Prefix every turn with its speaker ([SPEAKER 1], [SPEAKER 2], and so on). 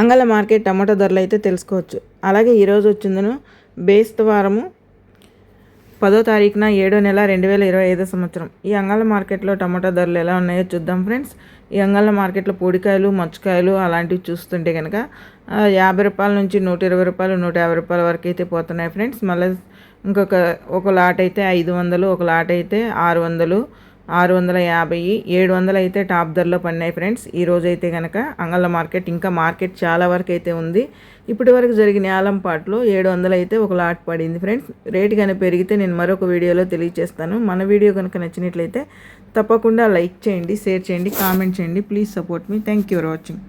[SPEAKER 1] అంగళ market tomato ధరలు అయితే తెలుసుకోవచ్చు. అలాగే ఈరోజు వచ్చిందను బేస్తవారము పదో తారీఖున ఏడో నెల రెండు వేల ఇరవై ఐదో సంవత్సరం. ఈ అంగళ మార్కెట్లో టమాటా ధరలు ఎలా ఉన్నాయో చూద్దాం ఫ్రెండ్స్. ఈ అంగళ మార్కెట్లో పొడికాయలు మచ్చకాయలు అలాంటివి చూస్తుంటే కనుక యాభై రూపాయల నుంచి నూట ఇరవై రూపాయలు నూట యాభై రూపాయల వరకు అయితే పోతున్నాయి ఫ్రెండ్స్. మళ్ళీ ఇంకొక ఒక లాట్ అయితే ఐదు వందలు ఒక లాట్ అయితే ఆరు వందలు ఆరు వందల యాభై ఏడు వందలు అయితే టాప్ ధరలో పడినాయి ఫ్రెండ్స్. ఈ రోజు అయితే కనుక అంగళ్ళ మార్కెట్ ఇంకా మార్కెట్ చాలా వరకు అయితే ఉంది. ఇప్పటి వరకు జరిగిన ఆలంపాట్లో ఏడు వందలు అయితే ఒక లాట్ పడింది ఫ్రెండ్స్. రేటు కనుక పెరిగితే నేను మరొక వీడియోలో తెలియజేస్తాను. మన వీడియో కనుక నచ్చినట్లయితే తప్పకుండా లైక్ చేయండి షేర్ చేయండి కామెంట్ చేయండి. Please support me. Thank you for watching.